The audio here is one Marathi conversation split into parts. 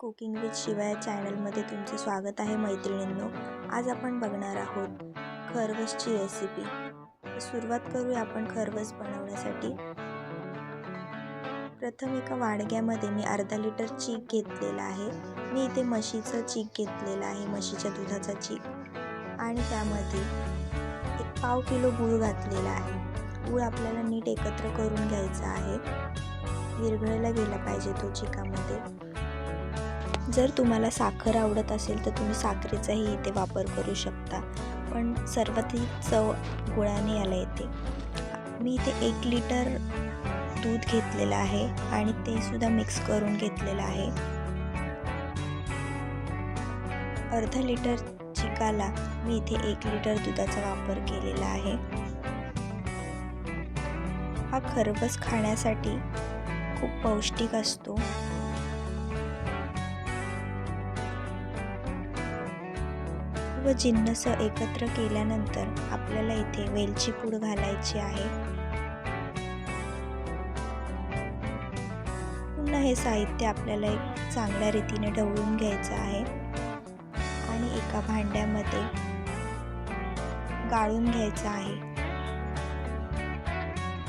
कुकिंग विथ शिवाय चॅनलमध्ये तुमचे स्वागत आहे मैत्रिणींनो. आज आपण बघणार आहोत खरवसची रेसिपी सुरुवात करूया आपण खरवस बनवण्यासाठी. प्रथम एका वाडग्यामध्ये मी अर्धा लिटर चीक घेतलेला आहे. मी इथे म्हशीचं चीक घेतलेलं आहे म्हशीच्या दुधाचा चीक. आणि त्यामध्ये एक पाव किलो गूळ घातलेला आहे. गूळ आपल्याला नीट एकत्र करून घ्यायचा आहे. विरघळला गेला पाहिजे तो चिकामध्ये. जर तुम्हाला साखर आवडत असेल तर तुम्ही साखरेचाही इथे वापर करू शकता. पण सर्वाधिक चव गुळाने याला येते. मी इथे एक लिटर दूध घेतलेलं आहे आणि ते सुद्धा मिक्स करून घेतलेलं आहे. अर्धा लिटर चिकाला मी इथे एक लिटर दुधाचा वापर केलेला आहे. हा खरबस खाण्यासाठी खूप पौष्टिक असतो. व जिन्नस एकत्र केल्यानंतर आपल्याला इथे वेलची पूड घालायची आहे. पुन्हा हे साहित्य आपल्याला एक चांगल्या रीतीने ढवळून घ्यायचं आहे. आणि एका भांड्यामध्ये गाळून घ्यायचं आहे.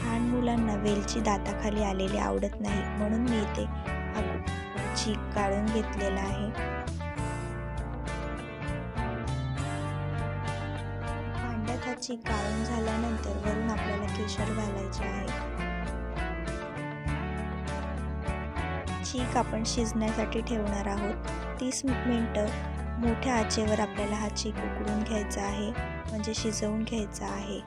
लहान मुलांना वेलची दाताखाली आलेली आवडत नाही म्हणून मी इथे चीक गाळून घेतलेला आहे. भांड्यात चीक गाळून झाल्यानंतर वरून आपल्याला केशर घालायचे आहे. चीक आपण शिजण्यासाठी ठेवणार आहोत. तीस मिनटं मोठ्या आचेवर आपल्याला हा चीक उकडून घ्यायचा आहे म्हणजे शिजवून घ्यायचा आहे.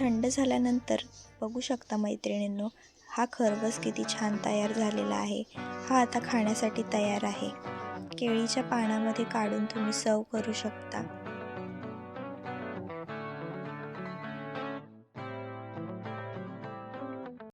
थंड झाल्यानंतर बघू शकता मैत्रिणींनो हा खरवस किती छान तयार झालेला आहे. हा आता खाण्यासाठी तयार आहे. केळीच्या पानामध्ये काढून तुम्ही सर्व करू शकता.